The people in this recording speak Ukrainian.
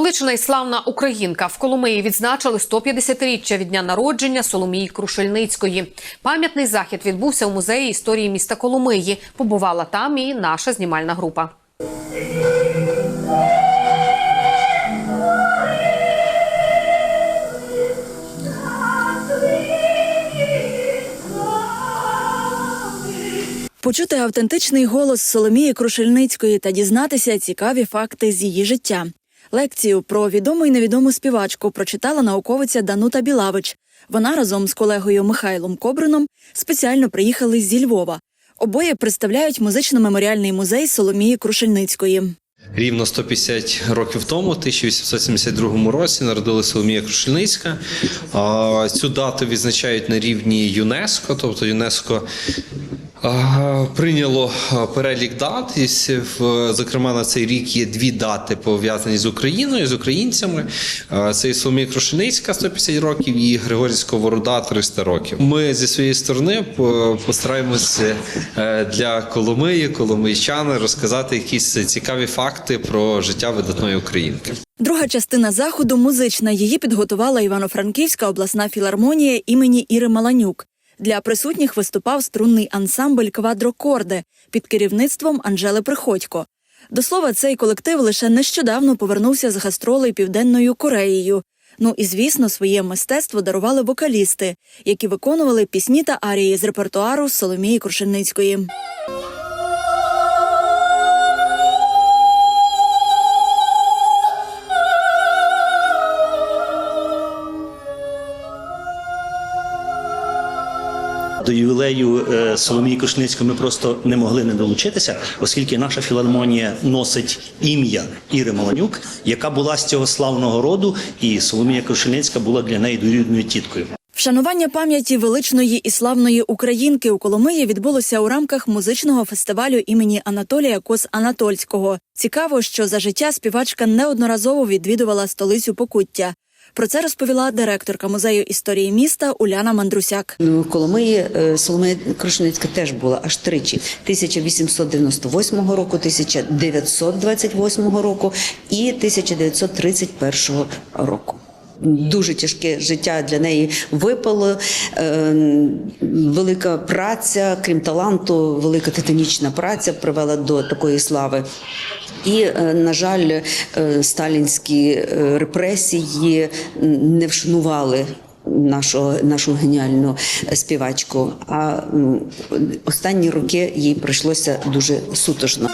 Велична і славна українка в Коломиї відзначили 150-річчя від дня народження Соломії Крушельницької. Пам'ятний захід відбувся у музеї історії міста Коломиї. Побувала там і наша знімальна група. Почути автентичний голос Соломії Крушельницької та дізнатися цікаві факти з її життя. Лекцію про відому і невідому співачку прочитала науковиця Данута Білавич. Вона разом з колегою Михайлом Кобрином спеціально приїхали зі Львова. Обоє представляють музично-меморіальний музей Соломії Крушельницької. Рівно 150 років тому, в 1872 році, народилася Соломія Крушельницька. Цю дату відзначають на рівні ЮНЕСКО, тобто ЮНЕСКо прийняло перелік дат. І, зокрема, на цей рік є дві дати пов'язані з Україною, з українцями. Це і Соломія Крушельницька 150 років і Григорій Сковорода 300 років. Ми зі своєї сторони постараємося е, для Коломиї, коломийчани розказати якісь цікаві факти про життя видатної українки. Друга частина заходу музична. Її підготувала Івано-Франківська обласна філармонія імені Іри Маланюк. Для присутніх виступав струнний ансамбль Квадрокорди під керівництвом Анжели Приходько. До слова, цей колектив лише нещодавно повернувся з гастролей Південною Кореєю. Ну і звісно, своє мистецтво дарували вокалісти, які виконували пісні та арії з репертуару Соломії Крушельницької. До ювілею е, Соломії Крушницької ми просто не могли не долучитися, оскільки наша філармонія носить ім'я Іри Маланюк, яка була з цього славного роду, і Соломія Крушельницька була для неї дорідною тіткою. Вшанування пам'яті величної і славної українки у Коломиї відбулося у рамках музичного фестивалю імені Анатолія Кос Анатольського. Цікаво, що за життя співачка неодноразово відвідувала столицю Покуття. Про це розповіла директорка музею історії міста Уляна Мандрусяк. Ну, Коломиї Соломея Соломія Крушницька теж була аж тричі: 1898 року, 1928 року і 1931 року. Дуже тяжке життя для неї випало. Е, велика праця, крім таланту, велика титанічна праця привела до такої слави. І, е, на жаль, е, сталінські репресії не вшанували нашого, нашу геніальну співачку. А останні роки їй прийшлося дуже сутожно.